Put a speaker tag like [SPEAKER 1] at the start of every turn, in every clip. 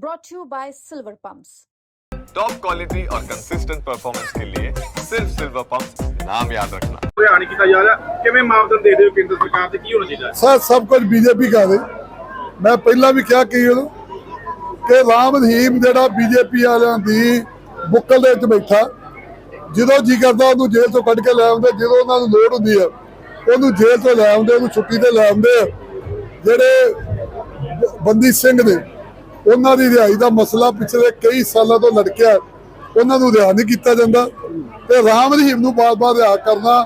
[SPEAKER 1] brought to you by Silver Pumps.
[SPEAKER 2] Top quality और consistent performance के लिए सिर्फ सिल्वर पंप नाम याद रखना
[SPEAKER 3] ਧਿਆਨ ਕੀਤਾ ਜਾ ਰਿਹਾ ਕਿਵੇਂ ਮਾਪਦੰਡ ਦੇ ਦਿਓ ਕੇਂਦਰ ਸਰਕਾਰ ਤੇ ਕੀ ਹੋਣਾ ਚਾਹੀਦਾ ਹੈ?
[SPEAKER 4] ਸਰ ਸਭ ਕੁਝ ਬੀਜੇਪੀ ਕਰ ਰਹੀ ਮੈਂ ਪਹਿਲਾਂ ਵੀ ਕਿਹਾ ਕਿ ਉਹਨੂੰ ਕਿ ਰਾਮ ਰਹੀਮ ਜਿਹੜਾ ਬੀਜੇਪੀ ਵਾਲਿਆਂ ਦੀ ਬੁੱਕਲ ਦੇ ਵਿੱਚ ਬੈਠਾ ਜਦੋਂ ਜੀ ਕਰਦਾ ਉਹਨੂੰ ਜੇਲ੍ਹ ਤੋਂ ਕੱਢ ਕੇ ਲੈ ਆਉਂਦੇ ਜਦੋਂ ਉਹਨਾਂ ਨੂੰ ਲੋੜ ਹੁੰਦੀ ਆ ਉਹਨੂੰ ਜੇਲ੍ਹ ਤੋਂ ਲੈ ਆਉਂਦੇ ਉਹਨੂੰ ਛੁੱਟੀ ਤੇ ਲੈ ਆਉਂਦੇ ਆ ਜਿਹੜੇ ਬ- ਬੰਦੀ ਸਿੰਘ ਨੇ ਉਹਨਾਂ ਦੀ ਰਿਹਾਈ ਦਾ ਮਸਲਾ ਪਿਛਲੇ ਕਈ ਸਾਲਾਂ ਤੋਂ ਲੜਕਿਆ ਉਹਨਾਂ ਨੂੰ ਰਿਹਾ ਨਹੀਂ ਕੀਤਾ ਜਾਂਦਾ। ਤੇ ਰਾਮ ਰਹੀਮ ਨੂੰ ਬਾਰ-ਬਾਰ ਰਿਹਾ ਕਰਨਾ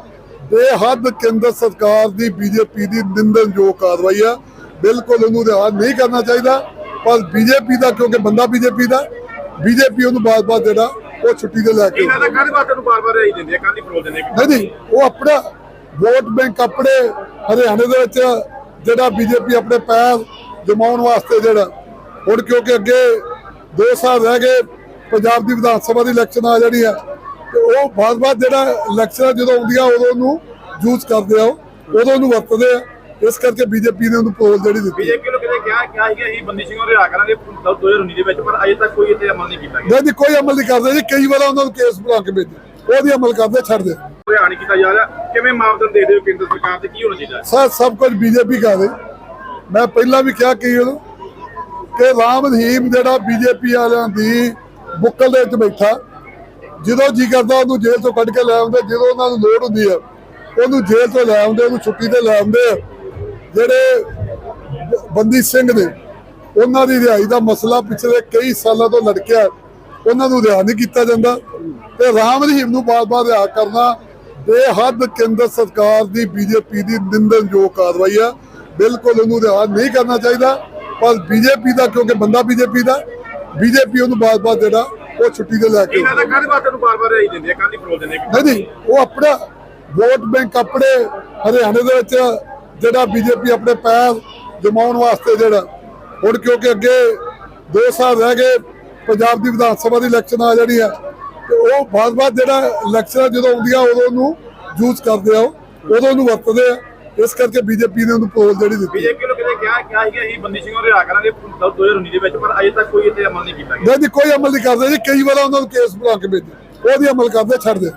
[SPEAKER 4] ਬੇਹੱਦ ਕੇਂਦਰ ਸਰਕਾਰ ਦੀ ਬੀਜੇਪੀ ਦੀ ਨਿੰਦਣਯੋਗ ਕਾਰਵਾਈ ਆ ਬਿਲਕੁਲ ਉਹਨੂੰ ਰਿਹਾ ਨਹੀਂ ਕਰਨਾ ਚਾਹੀਦਾ। ਪਰ ਬੀਜੇਪੀ ਦਾ ਕਿਉਂਕਿ ਬੰਦਾ ਬੀਜੇਪੀ ਦਾ ਬੀਜੇਪੀ ਉਹਨੂੰ ਬਾਰ-ਬਾਰ ਜਿਹੜਾ ਉਹ ਛੁੱਟੀ ਤੇ ਲੈ ਕੇ
[SPEAKER 3] ਇਹਨਾਂ ਦਾ ਕਾਹਦੇ ਵਾਸਤੇ ਨੂੰ ਬਾਰ-ਬਾਰ ਰਹੀ ਦਿੰਦੇ ਆ ਕਾਹਦੀ ਫਰੋਲ ਦਿੰਦੇ?
[SPEAKER 4] ਨਹੀਂ ਨਹੀਂ ਉਹ ਆਪਣਾ ਵੋਟ ਬੈਂਕ ਆਪਣੇ ਹਰਿਆਣੇ ਦੇ ਵਿੱਚ ਜਿਹੜਾ ਬੀਜੇਪੀ ਆਪਣੇ ਪੈਰ ਜਮਾਉਣ ਵਾਸਤੇ ਜਿਹੜਾ ਹੁਣ ਕਿਉਂਕਿ ਅੱਗੇ 2 ਸਾਲ ਰਹਿ ਗਏ ਪੰਜਾਬ ਦੀ ਵਿਧਾਨ ਸਭਾ ਦੀ ਇਲੈਕਸ਼ਨ ਆ ਜਾਣੀ ਆ ਤੇ ਉਹ ਬਾਅਦ-ਬਾਅਦ ਜਿਹੜਾ ਇਲੈਕਸ਼ਨ ਜਦੋਂ ਆਉਂਦੀਆਂ ਉਦੋਂ ਉਹਨੂੰ ਯੂਜ਼ ਕਰਦੇ ਆ ਉਦੋਂ ਉਹਨੂੰ ਵਰਤਦੇ ਆ। ਇਸ ਕਰਕੇ ਬੀਜੇਪੀ ਨੇ ਉਹਨੂੰ ਪੋਲ ਜਿਹੜੀ ਦਿੱਤੀ
[SPEAKER 3] ਬੀਜੇਪੀ ਨੂੰ ਕਿਤੇ ਕਿਹਾ ਕਿਹਾ ਸੀਗਾ ਅਸੀਂ ਬੰਦੀ ਸਿੰਘਾਂ ਨੂੰ ਰਿਹਾ ਕਰਾਂਗੇ 2019 ਦੇ ਵਿੱਚ ਪਰ ਅਜੇ ਤੱਕ ਕੋਈ ਇੱਥੇ ਅਮਲ ਨਹੀਂ ਕੀਤਾ ਗਿਆ।
[SPEAKER 4] ਨਹੀਂ ਕੋਈ ਅਮਲ ਨਹੀਂ ਕਰਦੇ ਜੀ ਕਈ ਵਾਰ ਉਹਨਾਂ ਨੂੰ ਕੇਸ ਬਣਾ ਕੇ ਭੇਜੇ ਉਹਦੀ ਅਮਲ ਕਰਦੇ ਛੱਡ ਦੇ।
[SPEAKER 3] ਧਿਆਨ ਕੀਤਾ ਜਾ ਰਿਹਾ ਕਿਵੇਂ ਮਾਪਦੰਡ ਦੇ ਦਿਓ ਕੇਂਦਰ ਸਰਕਾਰ ਤੇ ਕੀ ਹੋਣਾ ਚਾਹੀਦਾ?
[SPEAKER 4] ਸਰ ਸਭ ਕੁਝ ਬੀਜੇਪੀ ਕਰ ਰਹੀ। ਮੈਂ ਪਹਿਲਾਂ ਵੀ ਕਿਹਾ ਕਿ ਉਹਨੂੰ ਕਿ ਰਾਮ ਰਹੀਮ ਜਿਹੜਾ ਬੀਜੇਪੀ ਵਾਲਿਆਂ ਦੀ ਬੁੱਕਲ ਦੇ ਵਿੱਚ ਬੈਠਾ, ਜਦੋਂ ਜੀ ਕਰਦਾ ਉਹਨੂੰ ਜੇਲ੍ਹ ਤੋਂ ਕੱਢ ਕੇ ਲੈ ਆਉਂਦੇ, ਜਦੋਂ ਉਹਨਾਂ ਨੂੰ ਲੋੜ ਹੁੰਦੀ ਹੈ ਉਹਨੂੰ ਜੇਲ੍ਹ ਤੋਂ ਲੈ ਆਉਂਦੇ, ਉਹਨੂੰ ਛੁੱਟੀ ਤੇ ਲੈ ਆਉਂਦੇ ਜਿਹੜੇ ਬੰਦੀ ਸਿੰਘ ਨੇ, ਉਹਨਾਂ ਦੀ ਰਿਹਾਈ ਦਾ ਮਸਲਾ ਪਿਛਲੇ ਕਈ ਸਾਲਾਂ ਤੋਂ ਲੜਕਿਆ ਉਹਨਾਂ ਨੂੰ ਰਿਹਾ ਨਹੀਂ ਕੀਤਾ ਜਾਂਦਾ। ਤੇ ਰਾਮ ਰਹੀਮ ਨੂੰ ਬਾਰ-ਬਾਰ ਰਿਹਾ ਕਰਨਾ, ਬੇਹੱਦ ਕੇਂਦਰ ਸਰਕਾਰ ਦੀ ਬੀਜੇਪੀ ਦੀ ਨਿੰਦਣਯੋਗ ਕਾਰਵਾਈ ਹੈ ਬਿਲਕੁਲ ਉਹਨੂੰ ਰਿਹਾ ਨਹੀਂ ਕਰਨਾ ਚਾਹੀਦਾ। ਪਰ ਬੀਜੇਪੀ ਦਾ ਕਿਉਂਕਿ ਬੰਦਾ ਬੀਜੇਪੀ ਦਾ ਬੀਜੇਪੀ ਉਹਨੂੰ ਬਾਰ-ਬਾਰ ਜਿਹੜਾ ਉਹ ਛੁੱਟੀ ਤੇ ਲੈ ਕੇ
[SPEAKER 3] ਇਹਨਾਂ ਦਾ ਕਾਹਦੇ ਵਾਸਤੇ ਨੂੰ ਬਾਰ-ਬਾਰ ਰਹੀ ਦਿੰਦੇ ਆ ਕਾਹਦੀ ਫਰੋਲ ਦਿੰਦੇ ਆ?
[SPEAKER 4] ਨਹੀਂ ਨਹੀਂ ਉਹ ਆਪਣਾ ਵੋਟ ਬੈਂਕ ਆਪਣੇ ਹਰਿਆਣੇ ਦੇ ਵਿੱਚ ਜਿਹੜਾ ਬੀਜੇਪੀ ਆਪਣੇ ਪੈਰ ਜਮਾਉਣ ਵਾਸਤੇ ਜਿਹੜਾ ਹੁਣ ਕਿਉਂਕਿ ਅੱਗੇ 2 ਸਾਲ ਰਹਿ ਗਏ ਪੰਜਾਬ ਦੀ ਵਿਧਾਨ ਸਭਾ ਦੀ ਇਲੈਕਸ਼ਨ ਆ ਜਾਣੀ ਆ ਤੇ ਉਹ ਬਾਅਦ-ਬਾਅਦ ਜਿਹੜਾ ਇਲੈਕਸ਼ਨ ਜਦੋਂ ਆਉਂਦੀਆਂ ਉਦੋਂ ਉਹਨੂੰ ਯੂਜ਼ ਕਰਦੇ ਆ ਉਦੋਂ ਉਹਨੂੰ ਵਰਤਦੇ ਆ ਇਸ ਕਰਕੇ ਬੀਜੇਪੀ ਨੇ ਉਹਨੂੰ ਪੋਲ ਜਿਹੜੀ ਦਿੱਤੀ
[SPEAKER 3] ਬੀਜੇਪੀ ਨੂੰ ਕਿਤੇ ਕਿਹਾ ਕਿਹਾ ਸੀਗਾ ਅਸੀਂ ਬੰਦੀ ਸਿੰਘਾਂ ਨੂੰ ਰਿਹਾ ਕਰਾਂਗੇ 2019 ਦੇ ਵਿੱਚ ਪਰ ਅਜੇ ਤੱਕ ਕੋਈ ਇੱਥੇ ਅਮਲ ਨਹੀਂ ਕੀਤਾ ਗਿਆ।
[SPEAKER 4] ਨਹੀਂ ਕੋਈ ਅਮਲ ਨਹੀਂ ਕਰਦੇ ਜੀ। ਕਈ ਵਾਰ ਉਹਨਾਂ ਨੂੰ ਕੇਸ ਬਣਾ ਕੇ ਭੇਜੇ ਉਹਦੀ ਅਮਲ ਕਰਦੇ ਛੱਡ ਦੇ।